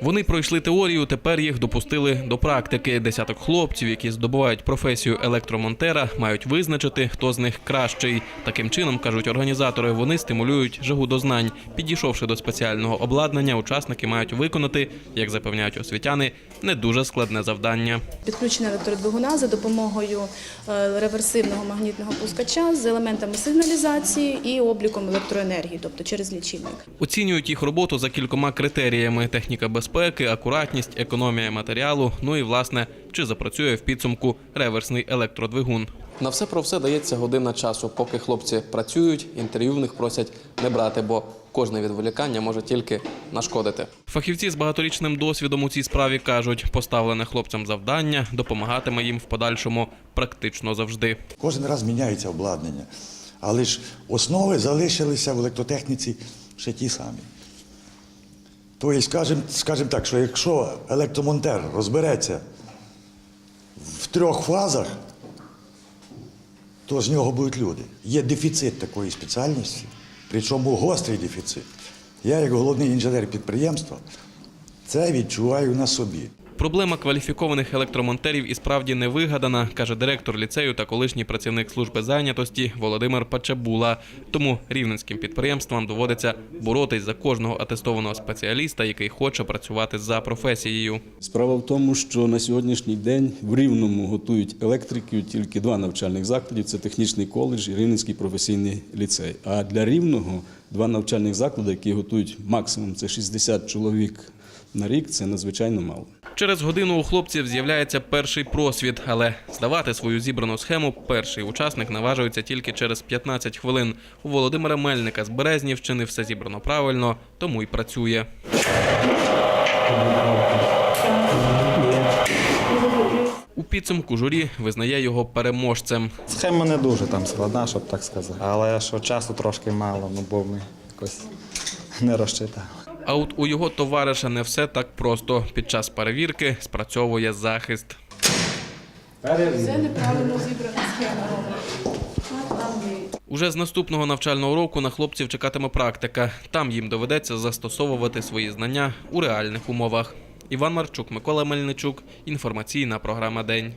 Вони пройшли теорію, тепер їх допустили до практики. Десяток хлопців, які здобувають професію електромонтера, мають визначити, хто з них кращий. Таким чином, кажуть організатори, вони стимулюють жагу до знань. Підійшовши до спеціального обладнання, учасники мають виконати, як запевняють освітяни, не дуже складне завдання. Підключення електродвигуна за допомогою е, реверсивного магнітного пускача з елементами сигналізації і обліком електроенергії, тобто через лічильник. Оцінюють їх роботу за кількома критеріями: техніка безпеки, акуратність, економія матеріалу. Ну і власне, чи запрацює в підсумку реверсний електродвигун. На все про все дається година часу. Поки хлопці працюють, інтерв'ю в них просять не брати, бо кожне відволікання може тільки нашкодити. Фахівці з багаторічним досвідом у цій справі кажуть, поставлене хлопцям завдання допомагатиме їм в подальшому практично завжди. Кожен раз міняється обладнання. Але ж основи залишилися в електротехніці ще ті самі. Тобто, скажімо скажем так, що якщо електромонтер розбереться в трьох фазах, то з нього будуть люди. Є дефіцит такої спеціальності, причому гострий дефіцит. Я, як головний інженер підприємства, це відчуваю на собі. Проблема кваліфікованих електромонтерів і справді не вигадана, каже директор ліцею та колишній працівник служби зайнятості Володимир Пачабула. Тому рівненським підприємствам доводиться боротись за кожного атестованого спеціаліста, який хоче працювати за професією. Справа в тому, що на сьогоднішній день в Рівному готують електриків тільки два навчальних закладів: це технічний коледж і Рівненський професійний ліцей. А для Рівного два навчальних заклади, які готують максимум це 60 чоловік на рік, це надзвичайно мало. Через годину у хлопців з'являється перший просвіт, але здавати свою зібрану схему перший учасник наважується тільки через 15 хвилин. У Володимира Мельника з Березнівщини все зібрано правильно, тому й працює. У підсумку журі визнає його переможцем. Схема не дуже там складна, щоб так сказати. Але що часу трошки мало, ну бо ми якось не розчитали. А от у його товариша не все так просто. Під час перевірки спрацьовує захист. Це неправильно зібрана схема. Уже з наступного навчального року на хлопців чекатиме практика. Там їм доведеться застосовувати свої знання у реальних умовах. Іван Марчук, Микола Мельничук. Інформаційна програма День.